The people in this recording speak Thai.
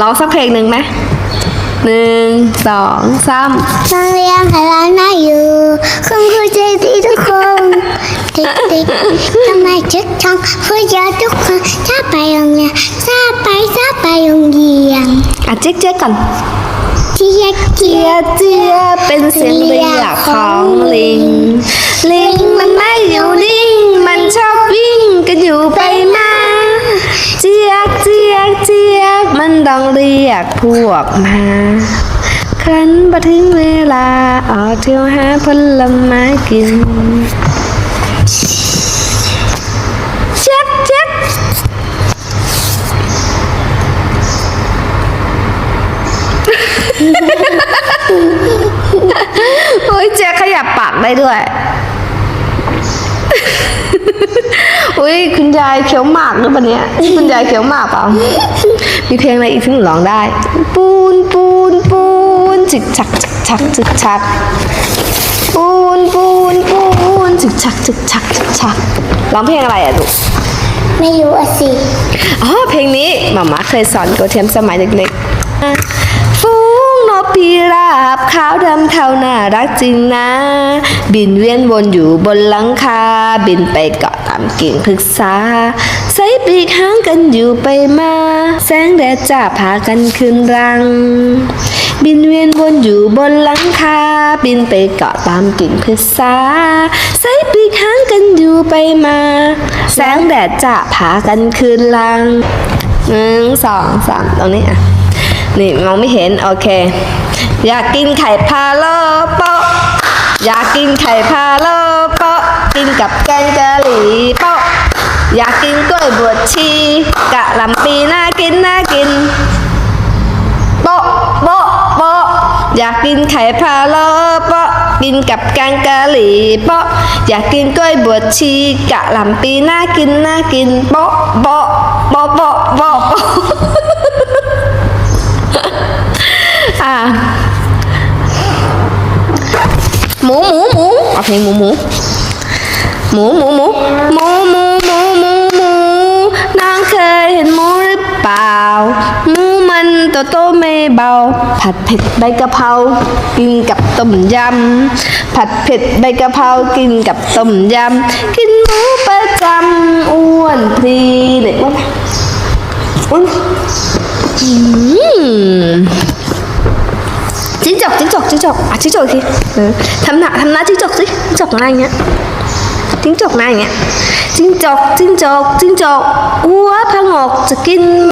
ร้องสักเพลงหนึ่งไหมหนึ่งสองสามโรงเรียนของเราน่าอยู่คุณครูใจดีทุกคนเด็กๆทำไมชุดทองผู้เยอะทุกคนถ้าไปโรงเรียนถ้าไปถ้าไปโรงเรียนอะเจ๊กเจ๊กก่อนเจียเจียเจียเป็นเสียงเรียกของ ต้องเรียกพวกมา ครั้นมาถึงเวลา ออกเที่ยวหาผลไม้กินเจ๊กเจ๊กโอ้ยเจ๊ขยับปากได้ด้วย อุ้ ยคุณยายเขียวหมากหรือเปล่าเนี่ยคุณยายเขียวหมากเปล่า มีเพลงอะไรอีกที่หนูร้องได้ ปูนปูนปูนจิกชักจิกชักจิกชักปูนปูนปูนจิกชักจิกชักจิกชักร้องเพลงอะไรอะลูกไม่รู้อะสิอ๋อเพลงนี้หมาม่าเคยสอนโกเทียมสมัยเด็กๆ เทาน่ารักจริงนะ บินเวียนวนอยู่บนหลังคา บินไปเกาะตามกิ่งพฤกษาใส่ปีกห้างกันอยู่ไปมา แสงแดดจ้าพากันขึ้นรัง บินเวียนวนอยู่บนหลังคา บินไปเกาะตามกิ่งพฤกษาใส่ปีกห้างกันอยู่ไปมา แสงแดดจะพากันคืนลังหนึ่งสองสามตรงนี้อะนี่มองไม่เห็น โอเค อยากกินไข่พาโลโปะอยากกินไข่พาโลโปะกินกับแกงกะหรี่โปะอยากกินกล้วยบวชชีกะหล่ำปีน่ากินน่ากินโปะโปะโปะอยากกินไข่พะโล้โปะกินกับแกงกะหรี่โปะอยากกินกล้วยบวชชีกะหล่ำปีน่ากินน่ากินโปะโปะโปะโปะโปะโปะ อะหมูหมูหมู เอาเพลงหมูหมูหมูหมูหมูหมูหมูหมูหมูหมูน้องเคยเห็นหมูหรือเปล่า หมูมันโตโตไม่เบา ผัดเผ็ดใบกะเพรากินกับต้มยำผัดเผ็ดใบกะเพรากินกับต้มยำกินหมูประจำอ้วนพรีเลยอ้วนอ้วนอืมจิ้ง จกจิ้งจกจิ้งจกอะจิ้งจกอีกทีเออทำหน้าทำหน้าจิ้งจกสิจิ้งจกหน้าอย่างเงี้ยจิ้งจกหน้าอย่างเงี้ยจิ้งจกจิ้งจกจิ้งจกอัวพะงกจะกิน